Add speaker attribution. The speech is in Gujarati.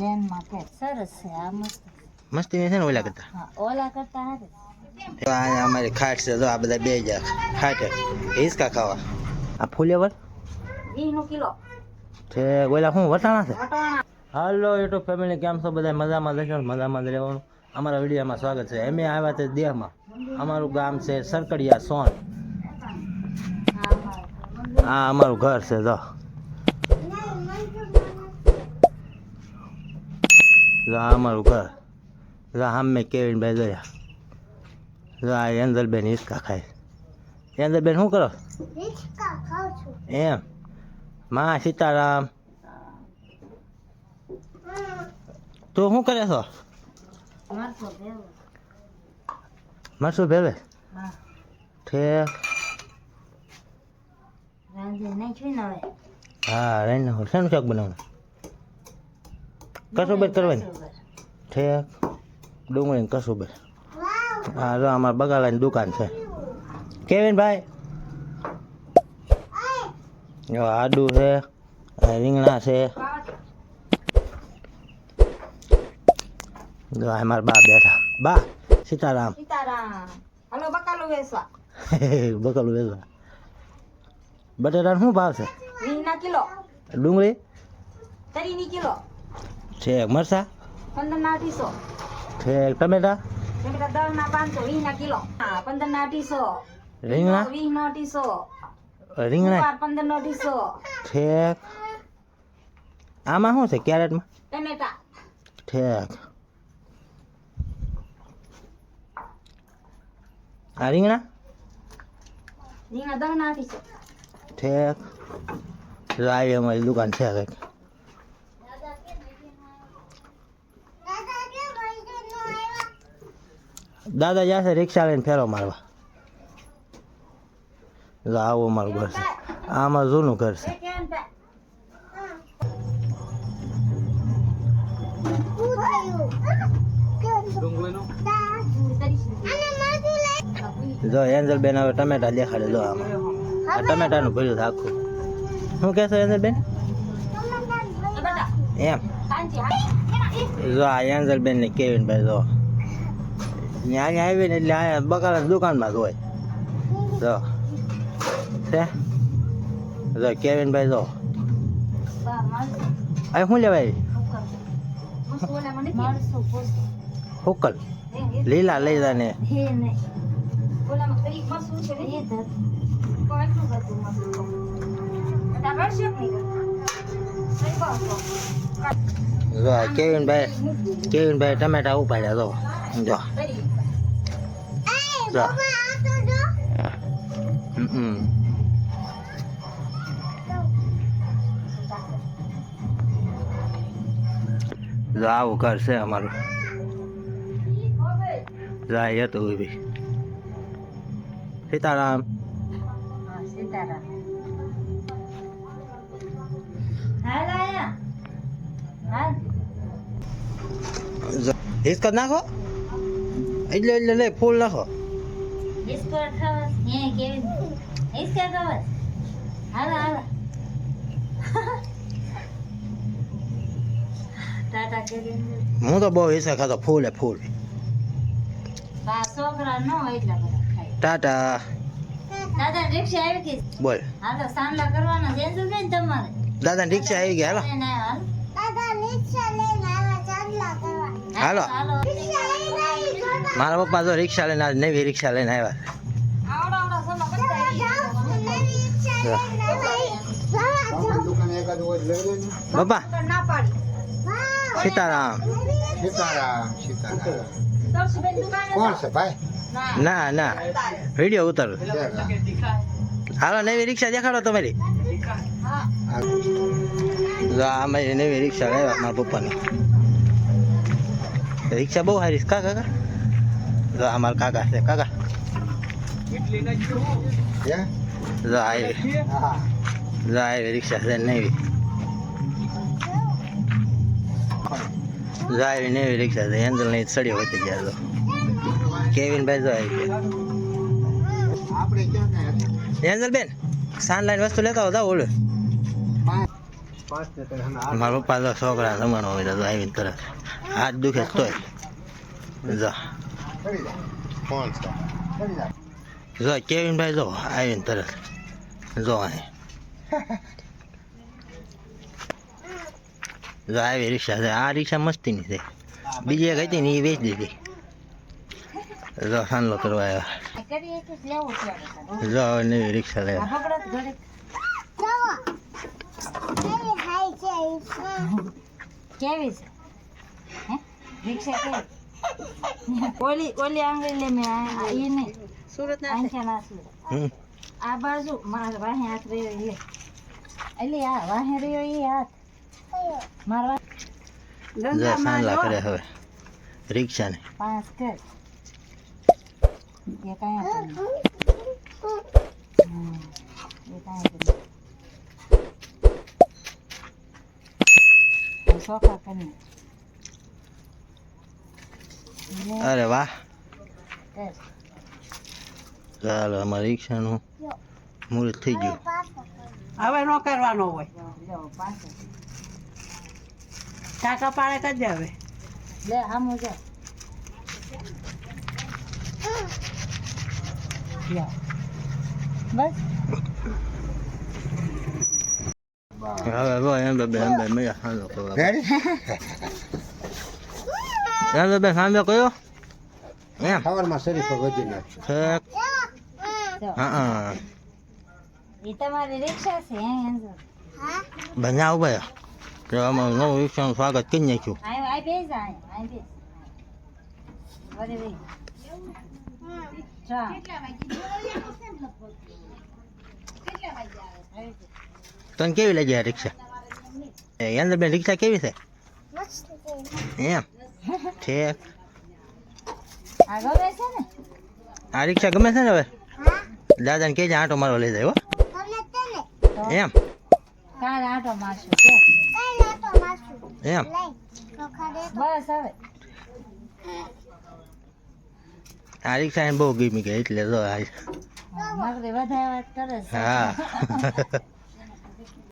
Speaker 1: લેનમાં કે સરસ છે આ મસ્ત
Speaker 2: મસ્તી છે ને ઓલા કરતા?
Speaker 1: હા ઓલા કરતા હારે
Speaker 2: તો આ અમારી ખાટ છે જો આ બધા બે જા ખાટે. હિસકા ખાવા? આ ફુલેવર
Speaker 1: કિલો.
Speaker 2: છે ઓલા શું વટાણા છે? હાલો યુટ્યુબ ફેમિલી કેમ છો બધા મજામાં રહેશો મજામાં જ રહેવાનું. અમારા વિડીયોમાં સ્વાગત છે. અમે આવ્યા છે દેહમાં. અમારું ગામ છે સરકડિયા સોન. આ અમારું ઘર છે જો જો આ અમારું ઘર. જો મેં કેવીન ભાઈ જોયા જો આ એન્જલબેન હિસકા ખાય. એન્જલબેન શું કરો? એમ. મા સીતારામ. તું શું કરે છો?
Speaker 1: મરચો ભેવો
Speaker 2: મરસું ભેવે
Speaker 1: હા.
Speaker 2: ઠેક. હા રહીને હો શેનું શાક બનાવવાનું? કસુબર કરવાની? ઠેક. ડુંગળી ને હા જો અમારા બગાલાની દુકાન છે. કેવિન ભાઈ જો આડુ છે રીંગણા છે. જો આ મારા બા બેઠા. બા સીતારામ.
Speaker 1: સીતારામ હલો બકાલો વેસવા
Speaker 2: બકલું બટેટાનો શું ભાવ છે?
Speaker 1: કિલો.
Speaker 2: ડુંગળી?
Speaker 1: કિલો.
Speaker 2: મરસા?
Speaker 1: પંદર ના અઢીસો
Speaker 2: ઠેક ટમેટા
Speaker 1: ટમેટા દસ ના પાંચસો વીસ ના કિલો. હા પંદર ના અઢીસો.
Speaker 2: રીંગણા?
Speaker 1: વીસ નો અઢીસો.
Speaker 2: રીંગણા?
Speaker 1: ગુવાર પંદર નો અઢીસો.
Speaker 2: ઠેક. આમાં શું છે કેરેટમાં?
Speaker 1: ટમેટા.
Speaker 2: ઠેક. આ રીંગણા?
Speaker 1: રીંગણા દસ ના અઢીસો.
Speaker 2: ઠેક. જો અમારી દુકાન છે કંઈક દાદા જશે રિક્ષા લઈને ફેરો મારવા. જો આવું અમારું ઘર છે. આ અમારું જૂનું ઘર છે. જો એન્જલ બેન હવે ટમેટા દેખાડે જો આમાં. આ ટમેટાનું ભર્યું આખું શું કહેશો એન્જલ બેન એમ. જો આ એન્જલ બેન ને કેવિન ભાઈ જો. અહીંયા અહીંયા આવીને એટલે અહીંયા બકાલા દુકાનમાં જ હોય જો છે જો કેવિન ભાઈ જો અહીં શું લેવાય હુકલ લીલા લઈ જા ને જો આ કેવિન ભાઈ કેવિન ભાઈ ટમેટા ઉપાડ્યા જો જો જો હમ જો આવું ઘર છે અમારું જાય હતું ઊભી સીતારામ
Speaker 1: સીતારામ હાલ આયા હાલ
Speaker 2: હિસકત નાખો એટલે એટલે લે ફૂલ નાખો
Speaker 1: હે કેવી હાલો હાલો
Speaker 2: તો બહુ હિસ્સા ખાતો ફૂલે ફૂલ
Speaker 1: છોકરા ન એટલા બધા ખાય
Speaker 2: ટાટા
Speaker 1: દાદા રિક્ષા આવી ગઈ
Speaker 2: બોલ
Speaker 1: હાલો સાંભળા કરવાનો છે એમ ને તમારે
Speaker 2: દાદા રિક્ષા આવી ગયા
Speaker 1: લઈને આવ્યા,
Speaker 2: હાલો
Speaker 1: હાલો
Speaker 2: મારા પપ્પા તો રિક્ષા લઈને આજ નવી રિક્ષા લઈને આવ્યા.
Speaker 1: પાડી.
Speaker 2: સીતારામ.
Speaker 3: સીતારામ સીતારામ. કોણ છે ભાઈ?
Speaker 1: ના.
Speaker 2: ના વીડિયો ઉતર. હાલો નવી રિક્ષા દેખાડો તમારી. જો આ મારી નવી રિક્ષા લાવ્યા મારા પપ્પાની. રિક્ષા બહુ સારી કા કાકા જો આ કાકા છે. કાકા? જો આવી જો આવી રિક્ષા છે નવી જો આવી નવી રિક્ષા છે. એન્જલની ચડ્યો હોય ગયા તો. કેવિન ભાઈ જો આવી એન્જલ બેન સાન લાઈન વસ્તુ લેતા હતા ઓલું. મારા પપ્પા તો છોકરા રમણો હોય તો આવીને તરત હાથ દુખે તોય. જો
Speaker 3: કોણ છે?
Speaker 2: જો કેવિનભાઈ જો આવીને તરત. જો અહીં. જો આવી રિક્ષા છે. આ રિક્ષા મસ્તીની છે. બીજી એક હતી ને એ વેચી દીધી. જો સાંજલો કરવા આવ્યા. જો હવે નવી રિક્ષા લેવા.
Speaker 1: કેવી છે? રિક્ષા કેવી? ઓલી ઓલી આંગળી લે મેં ઈ નહીં. સુરત ના ના સુરત આ બાજુ મારા વાહે હાથ રહ્યો એ એટલે આ વાહે રહ્યો એ હાથ. મારા
Speaker 2: જો સાંજલા કરે હવે. રિક્ષાને.
Speaker 1: પાંચ કર. એ કાંઈ સોફા કરીને
Speaker 2: અરે વાહ. ચાલો અમારે રિક્ષાનું મુહૂર્ત થઈ ગયું.
Speaker 4: હવે નો કરવાનો હોય. કાકા પાડે કદ હવે.
Speaker 1: લે આમ જા. બસ.
Speaker 2: હવે બો એમ બે એમ બે મેં સાંજલો કરવા બે સાંજલો કયો એમ
Speaker 3: સવારમાં શરીફો વધી
Speaker 1: જો.
Speaker 2: હા
Speaker 1: ઈ તમારી રિક્ષા છે હે
Speaker 2: બનાવ ભાઈ તો અમારું નવું રિક્ષાનું સ્વાગત કરી નાખ્યું
Speaker 1: આય આય બેસ આય આય બેસ વરે વે ચા
Speaker 2: તને કેવી લાગી આ રિક્ષા એ અંદર બેન રિક્ષા કેવી છે એમ ઠેક.
Speaker 1: આ ગમે છે ને?
Speaker 2: આ રિક્ષા ગમે છે ને હવે? દાદાને કહેજે આંટો મારો લઈ જાય હો.
Speaker 1: તો
Speaker 2: એમ.
Speaker 1: કાલ આટો મારશું કે
Speaker 2: એમ.
Speaker 1: બસ હવે.
Speaker 2: આ રિક્ષા એને બહુ ગમી ગઈ એટલે જો આ
Speaker 1: નકરી વધારે વાત કરે છે.
Speaker 2: હા.